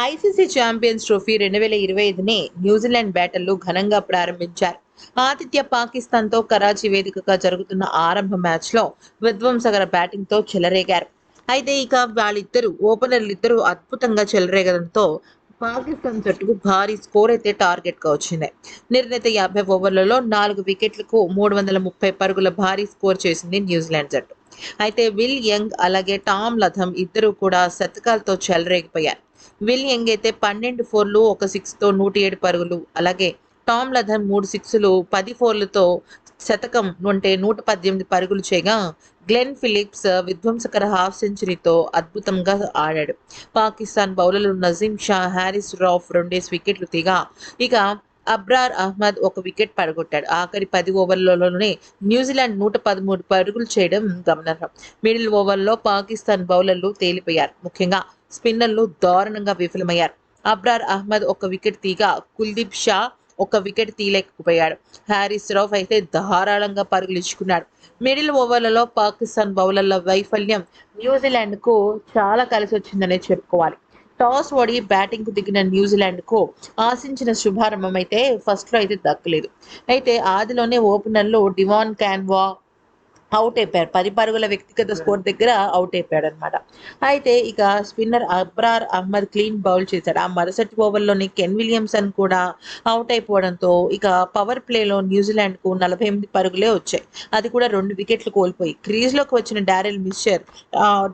ICC champions trophy రెండు వేల ఇరవై ఐదుని న్యూజిలాండ్ బ్యాటర్లు ఘనంగా ప్రారంభించారు. ఆతిథ్య పాకిస్తాన్తో కరాచీ వేదికగా జరుగుతున్న ఆరంభ మ్యాచ్లో విధ్వంసకర బ్యాటింగ్తో చెలరేగారు. అయితే ఇక వాళ్ళిద్దరూ ఓపెనర్లు ఇద్దరు అద్భుతంగా చెలరేగడంతో పాకిస్తాన్ జట్టుకు భారీ స్కోర్ అయితే టార్గెట్గా వచ్చింది. నిర్ణీత యాభై ఓవర్లలో నాలుగు వికెట్లకు మూడు వందల ముప్పై పరుగుల భారీ స్కోర్ చేసింది న్యూజిలాండ్ జట్టు. అయితే విల్ యంగ్ అలాగే టామ్ లథమ్ ఇద్దరు కూడా శతకాలతో చెలరేగిపోయారు. విల్ యంగ్ అయితే పన్నెండు ఫోర్లు ఒక సిక్స్తో నూట ఏడు పరుగులు. అలాగే టామ్ లథన్ మూడు సిక్స్లు పది ఫోర్లతో శతకం అంటే నూట పద్దెనిమిది పరుగులు చేయగా గ్లెన్ ఫిలిప్స్ విధ్వంసకర హాఫ్ సెంచరీతో అద్భుతంగా ఆడాడు. పాకిస్తాన్ బౌలర్లు నజీం షా హ్యారిస్ రాఫ్ రెండేసి వికెట్లు తీగా ఇక అబ్రార్ అహ్మద్ ఒక వికెట్ పడగొట్టాడు. ఆఖరి పది ఓవర్లలోనే న్యూజిలాండ్ నూట పదమూడు పరుగులు చేయడం గమనార్హం. మిడిల్ ఓవర్లో పాకిస్తాన్ బౌలర్లు తేలిపోయారు. ముఖ్యంగా స్పిన్నర్లు దారుణంగా విఫలమయ్యారు. అబ్రార్ అహ్మద్ ఒక వికెట్ తీగా కుల్దీప్ షా ఒక వికెట్ తీయలేకపోయాడు. హ్యారీస్ రౌఫ్ అయితే ధారాళంగా పరుగులించుకున్నాడు మిడిల్ ఓవర్లలో పాకిస్తాన్ బౌలర్ల వైఫల్యం న్యూజిలాండ్కు చాలా కలిసి వచ్చిందనే చెప్పుకోవాలి. టాస్ ఓడి బ్యాటింగ్కు దిగిన న్యూజిలాండ్కు ఆశించిన శుభారంభం అయితే ఫస్ట్లో అయితే దక్కలేదు. అయితే ఆదిలోనే ఓపెనర్లు డివాన్ క్యాన్వా అవుట్ అయిపోయారు పది పరుగుల వ్యక్తిగత స్కోర్ దగ్గర అవుట్ అయిపోయాడు అనమాట అయితే ఇక spinner Abrar Ahmed clean bowl చేశాడు. ఆ మరుసటి ఓవర్లోని కెన్ విలియమ్సన్ కూడా అవుట్ అయిపోవడంతో ఇక పవర్ ప్లేలో న్యూజిలాండ్కు నలభై ఎనిమిది పరుగులే వచ్చాయి. అది కూడా రెండు వికెట్లు కోల్పోయి. క్రీజ్లోకి వచ్చిన డారెల్ మిషర్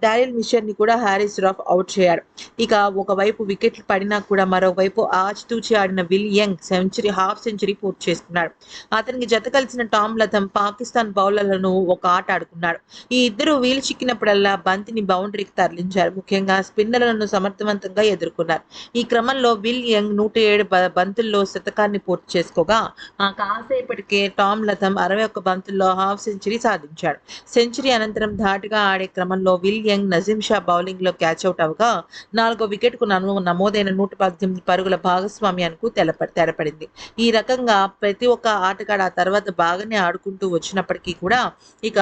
డారెల్ మిషర్ని కూడా హ్యారిస్ రాఫ్ అవుట్ చేయాడు. ఇక ఒకవైపు వికెట్లు పడినా కూడా మరోవైపు ఆచితూచి ఆడిన Will Young century half century పూర్తి చేసుకున్నాడు. అతనికి జత కలిసిన టామ్ లథమ్ పాకిస్తాన్ బౌలర్లను ఒక ఆట ఆడుకున్నాడు ఈ ఇద్దరు వీలు చిక్కినప్పుడల్లా బంతిని బౌండరీకి తరలించారు. ముఖ్యంగా స్పిన్నర్లను సమర్థవంతంగా ఎదుర్కొన్నారు. ఈ క్రమంలో విల్ యంగ్ నూట ఏడు బంతుల్లో శతకాన్ని పూర్తి చేసుకోగా ఆ కాసేపటికే టామ్ లథమ్ అరవై ఒక్క బంతుల్లో హాఫ్ సెంచరీ సాధించాడు. సెంచరీ అనంతరం ధాటిగా ఆడే క్రమంలో విల్ యంగ్ నజీం షా బౌలింగ్లో క్యాచ్ అవుట్ అవగా నాలుగో వికెట్కు నమో నమోదైన నూట పద్దెనిమిది పరుగుల భాగస్వామ్యానికి తెలప తెరపడింది. ఈ రకంగా ప్రతి ఒక్క ఆటగాడు ఆ తర్వాత బాగానే ఆడుకుంటూ వచ్చినప్పటికీ కూడా ఇక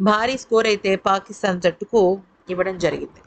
భారీ స్కోర్ అయితే పాకిస్తాన్ జట్టుకు ఇవ్వడం జరిగింది.